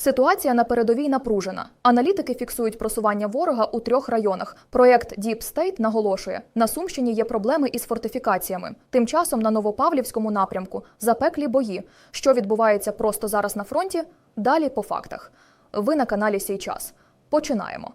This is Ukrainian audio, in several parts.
Ситуація на передовій напружена. Аналітики фіксують просування ворога у трьох районах. Проєкт Deep State наголошує, на Сумщині є проблеми із фортифікаціями. Тим часом на Новопавлівському напрямку запеклі бої. Що відбувається просто зараз на фронті? Далі по фактах. Ви на каналі Сій час. Починаємо.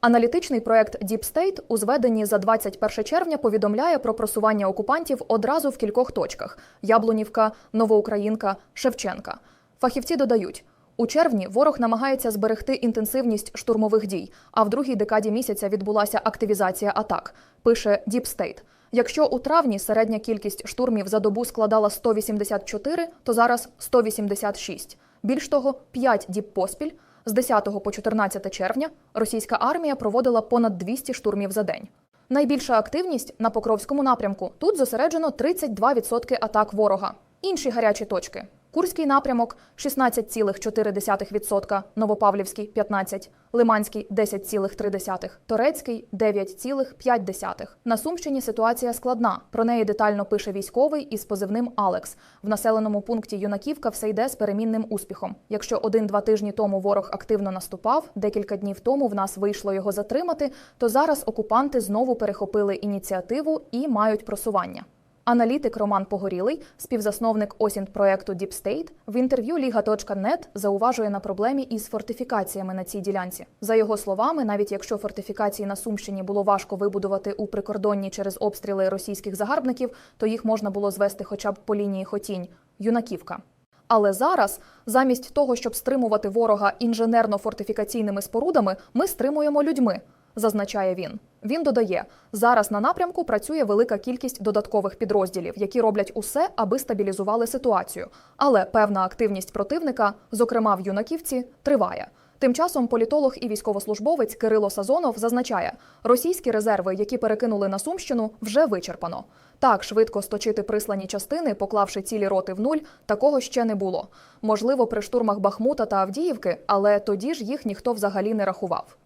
Аналітичний проект Deep State у зведенні за 21 червня повідомляє про просування окупантів одразу в кількох точках: Яблунівка, Новоукраїнка, Шевченка. Фахівці додають. У червні ворог намагається зберегти інтенсивність штурмових дій, а в другій декаді місяця відбулася активізація атак. Пише Deep State. Якщо у травні середня кількість штурмів за добу складала 184, то зараз 186. Більш того, 5 діб поспіль з 10 по 14 червня російська армія проводила понад 200 штурмів за день. Найбільша активність на Покровському напрямку. Тут зосереджено 32% атак ворога. Інші гарячі точки. Курський напрямок 16,4%, Новопавлівський 15%, Лиманський 10,3%, Торецький 9,5%. На Сумщині ситуація складна. Про неї детально пише військовий із позивним Алекс. В населеному пункті Юнаківка все йде з перемінним успіхом. Якщо один-два тижні тому ворог активно наступав, декілька днів тому в нас вийшло його затримати, то зараз окупанти знову перехопили ініціативу і мають просування. Аналітик Роман Погорілий, співзасновник осінт проекту Deep State, в інтерв'ю Liga.net зауважує на проблемі із фортифікаціями на цій ділянці. За його словами, навіть якщо фортифікації на Сумщині було важко вибудувати у прикордонні через обстріли російських загарбників, то їх можна було звести хоча б по лінії Хотінь Юнаківка. Але зараз, замість того, щоб стримувати ворога інженерно-фортифікаційними спорудами, ми стримуємо людьми, зазначає він. Він додає, зараз на напрямку працює велика кількість додаткових підрозділів, які роблять усе, аби стабілізували ситуацію. Але певна активність противника, зокрема в юнаківці, триває. Тим часом політолог і військовослужбовець Кирило Сазонов зазначає, російські резерви, які перекинули на Сумщину, вже вичерпано. Так швидко сточити прислані частини, поклавши цілі роти в нуль, такого ще не було. Можливо, при штурмах Бахмута та Авдіївки, але тоді ж їх ніхто взагалі не рахував.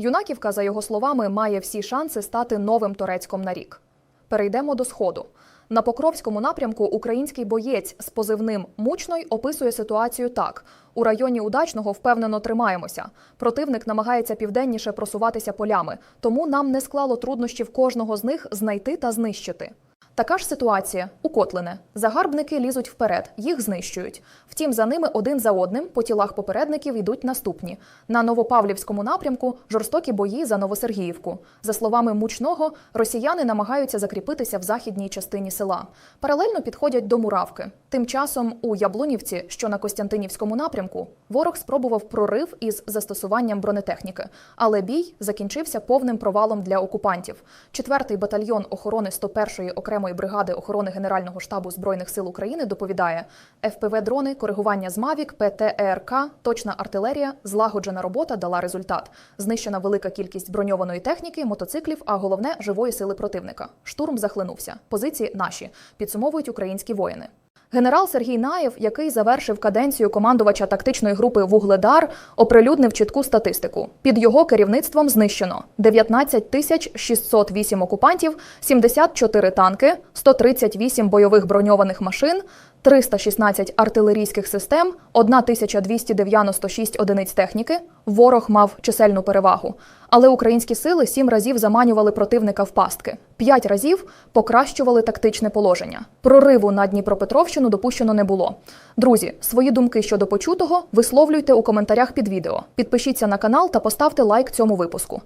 Юнаківка, за його словами, має всі шанси стати новим Торецьком на рік. Перейдемо до сходу. На Покровському напрямку український боєць з позивним Мучной описує ситуацію так: у районі удачного впевнено тримаємося. Противник намагається південніше просуватися полями, тому нам не склало труднощів кожного з них знайти та знищити. Така ж ситуація у Котлине. Загарбники лізуть вперед, їх знищують. Втім, за ними один за одним по тілах попередників йдуть наступні. На Новопавлівському напрямку жорстокі бої за Новосергіївку. За словами мучного, росіяни намагаються закріпитися в західній частині села. Паралельно підходять до Муравки. Тим часом у Яблунівці, що на Костянтинівському напрямку, ворог спробував прорив із застосуванням бронетехніки, але бій закінчився повним провалом для окупантів. Четвертий батальйон охорони 101-ї окремої бригади охорони Генерального штабу збройних сил України доповідає: ФПВ-дрони, коригування з МАВІК, ПТЕРК, точна артилерія, злагоджена робота дала результат. Знищена велика кількість броньованої техніки, мотоциклів, а головне живої сили противника. Штурм захлинувся. Позиції наші підсумовують українські воїни. Генерал Сергій Наєв, який завершив каденцію командувача тактичної групи Вугледар, оприлюднив чітку статистику. Під його керівництвом знищено 19 тисяч 608 окупантів, 74 танки, 138 бойових броньованих машин, 316 артилерійських систем, 1296 одиниць техніки. Ворог мав чисельну перевагу. Але українські сили сім разів заманювали противника в пастки, п'ять разів покращували тактичне положення. Прориву на Дніпропетровщину допущено не було. Друзі, свої думки щодо почутого висловлюйте у коментарях під відео. Підпишіться на канал та поставте лайк цьому випуску.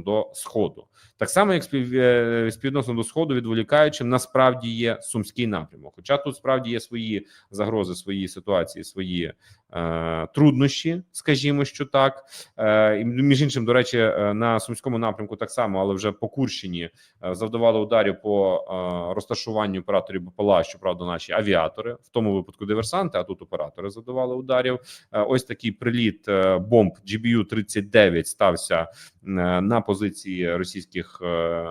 до сходу. Так само, як е, співвідносно до сходу, відволікаючим насправді є сумський напрямок. Хоча тут справді є свої загрози, свої ситуації, свої е, труднощі, скажімо, що так. Е, між іншим, до речі, е, на сумському напрямку так само, але вже по Курщині е, завдавали ударів по е, розташуванню операторів БПЛА, щоправда, наші авіатори, в тому випадку диверсанти, а тут оператори завдавали ударів. Е, ось такий приліт бомб GBU 39 стався на позиції російських е,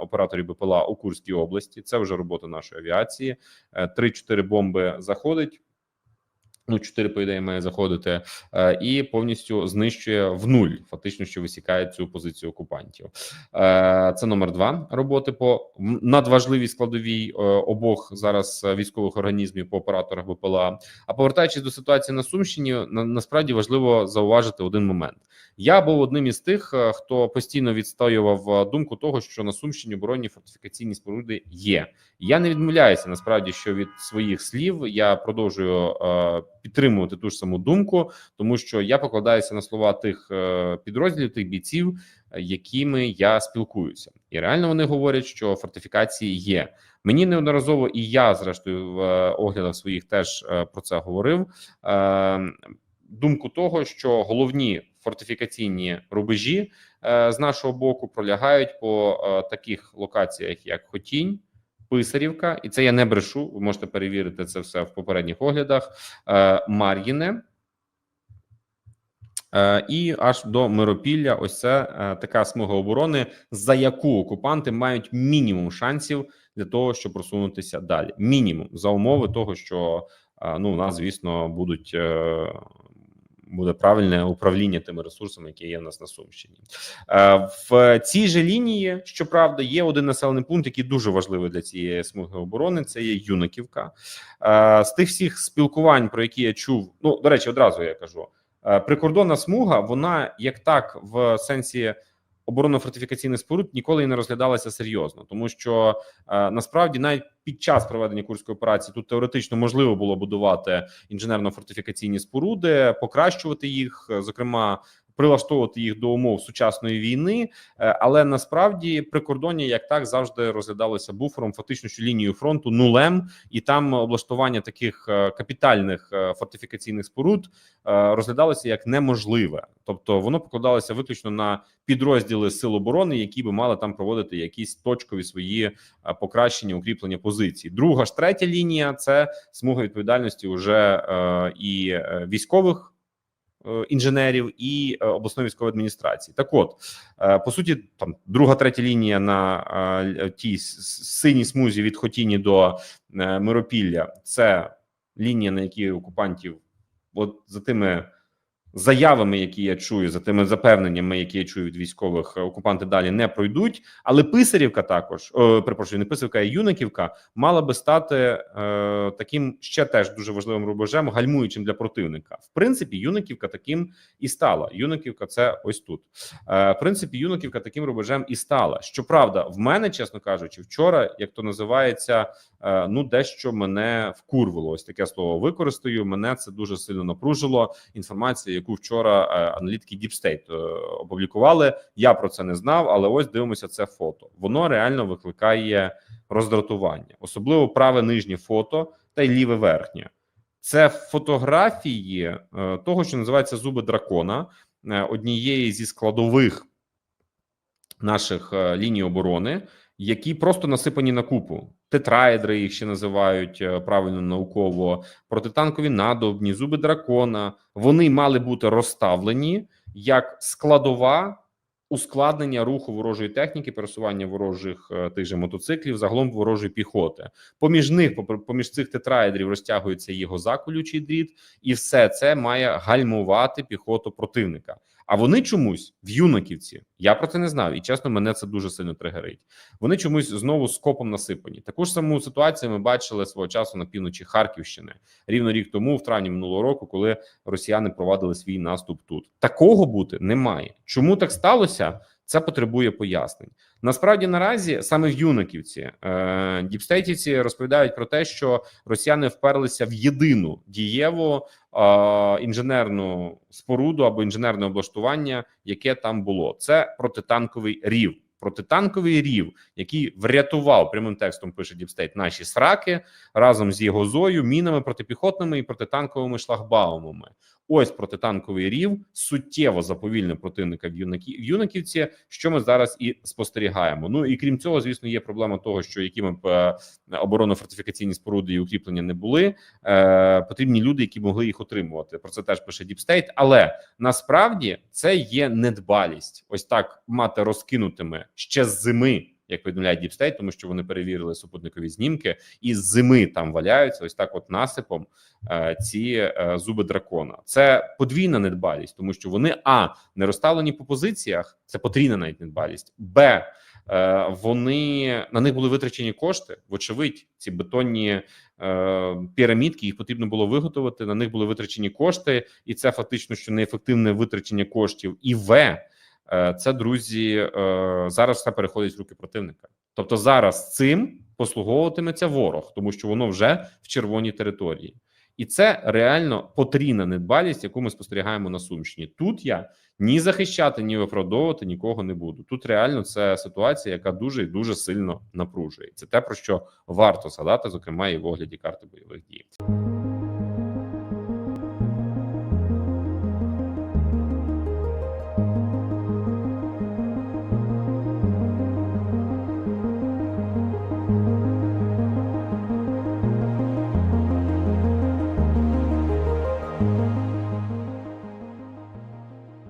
операторів БПЛА у Курській області. Це вже робота нашої авіації. Е, 3-4 бомби заходить. Ну, 4, по ідеї, має заходити е, і повністю знищує в нуль, фактично, що висікає цю позицію окупантів. Е, це номер два роботи по надважливій складовій е, обох зараз е, військових організмів по операторах БПЛА. А повертаючись до ситуації на Сумщині, на, насправді важливо зауважити один момент. Я був одним із тих, е, хто постійно відстоював е, думку того, що на Сумщині оборонні фортифікаційні споруди є. Я не відмовляюся насправді, що від своїх слів я продовжую е, підтримувати ту ж саму думку, тому що я покладаюся на слова тих підрозділів, тих бійців, якими я спілкуюся, і реально вони говорять, що фортифікації є. Мені неодноразово і я, зрештою, в оглядах своїх теж про це говорив. Думку того, що головні фортифікаційні рубежі е, з нашого боку пролягають по е, таких локаціях, як Хотінь. Писарівка, і це я не брешу. Ви можете перевірити це все в попередніх оглядах. Е, Мар'їне е, і аж до Миропілля. Ось це е, така смуга оборони, за яку окупанти мають мінімум шансів для того, щоб просунутися далі. Мінімум за умови того, що е, ну у нас, звісно, будуть. Е, Буде правильне управління тими ресурсами, які є в нас на Сумщині. Е, В цій же лінії, щоправда, є один населений пункт, який дуже важливий для цієї смуги оборони. Це є Юнаківка. Е, З тих всіх спілкувань, про які я чув, ну до речі, одразу я кажу: е, прикордонна смуга, вона як так в сенсі оборонно-фортифікаційних споруд ніколи і не розглядалася серйозно, тому що насправді навіть під час проведення курської операції тут теоретично можливо було будувати інженерно-фортифікаційні споруди, покращувати їх, зокрема. Прилаштовувати їх до умов сучасної війни, е, але насправді прикордоння як так завжди розглядалося буфером, фактично що лінією фронту нулем, і там облаштування таких е, капітальних е, фортифікаційних споруд розглядалося як неможливе, тобто воно покладалося виключно на підрозділи сил оборони, які би мали там проводити якісь точкові свої покращення, укріплення позицій. Друга ж третя лінія це смуга відповідальності уже і військових. Е, Інженерів і е, обласної військової адміністрації, так от е, по суті, там друга, третя лінія на тій синій смузі від Хотіні до Миропілля. Це лінія, на якій окупантів, от за тими заявами, які я чую, за тими запевненнями, які я чую від військових, е, окупанти далі не пройдуть. Але Писарівка також о, перепрошую, не Писарівка, а Юнаківка мала би стати е, таким ще теж дуже важливим рубежем, гальмуючим для противника. В принципі, Юнаківка таким і стала. Юнаківка це ось тут. Е, в принципі, Юнаківка таким рубежем і стала. Щоправда, в мене, чесно кажучи, вчора, як то називається, е, ну дещо мене вкурвало. Ось таке слово використаю. Мене це дуже сильно напружило. Інформація, яку вчора е, аналітики Deep State е, опублікували. Я про це не знав, але ось дивимося це фото. Воно реально викликає роздратування, особливо праве нижнє фото та й ліве верхнє. Це фотографії е, того, що називається зуби дракона, е, однієї зі складових наших е, ліній оборони, які просто насипані на купу. Тетраедри їх ще називають е, правильно науково, протитанкові надобні, зуби дракона. Вони мали бути розставлені як складова ускладнення руху ворожої техніки, пересування ворожих е, тих же мотоциклів, загалом ворожої піхоти. Поміж них, поміж цих тетраедрів, розтягується його заколючий дріт, і все це має гальмувати піхоту противника. А вони чомусь в юнаківці. Я про це не знав, і чесно, мене це дуже сильно тригерить. Вони чомусь знову скопом насипані. Таку ж саму ситуацію ми бачили свого часу на півночі Харківщини рівно рік тому, в травні минулого року, коли росіяни провадили свій наступ тут. Такого бути немає. Чому так сталося? Це потребує пояснень. Насправді наразі саме в Юнаківці е, діпстейтівці розповідають про те, що росіяни вперлися в єдину дієву е, інженерну споруду або інженерне облаштування, яке там було. Це протитанковий рів. Протитанковий рів, який врятував прямим текстом, пише Діпстейт, наші сраки разом з його зою, мінами протипіхотними і протитанковими шлагбаумами. Ось протитанковий рів суттєво заповільнив противника в Юнакі в Юнаківці, що ми зараз і спостерігаємо. Ну і крім цього, звісно, є проблема того, що якими б е, оборонно-фортифікаційні споруди і укріплення не були, е, потрібні люди, які могли їх отримувати. Про це теж пише Діпстейт. Але насправді це є недбалість. Ось так мати розкинутими ще з зими. Як повідомляє Діпстейт, тому що вони перевірили супутникові знімки, і з зими там валяються ось так, от насипом е, ці е, зуби дракона. Це подвійна недбалість, тому що вони а не розставлені по позиціях. Це потрійна навіть недбалість. Б е, вони на них були витрачені кошти. Вочевидь, ці бетонні е, пірамідки їх потрібно було виготовити. На них були витрачені кошти, і це фактично що неефективне витрачення коштів. І В це друзі е, зараз все переходить в руки противника. Тобто зараз цим послуговуватиметься ворог, тому що воно вже в червоній території. І це реально потрійна недбалість, яку ми спостерігаємо на Сумщині. Тут я ні захищати, ні виправдовувати нікого не буду. Тут реально це ситуація, яка дуже і дуже сильно напружує. Це те про що варто згадати, зокрема і в огляді карти бойових дій.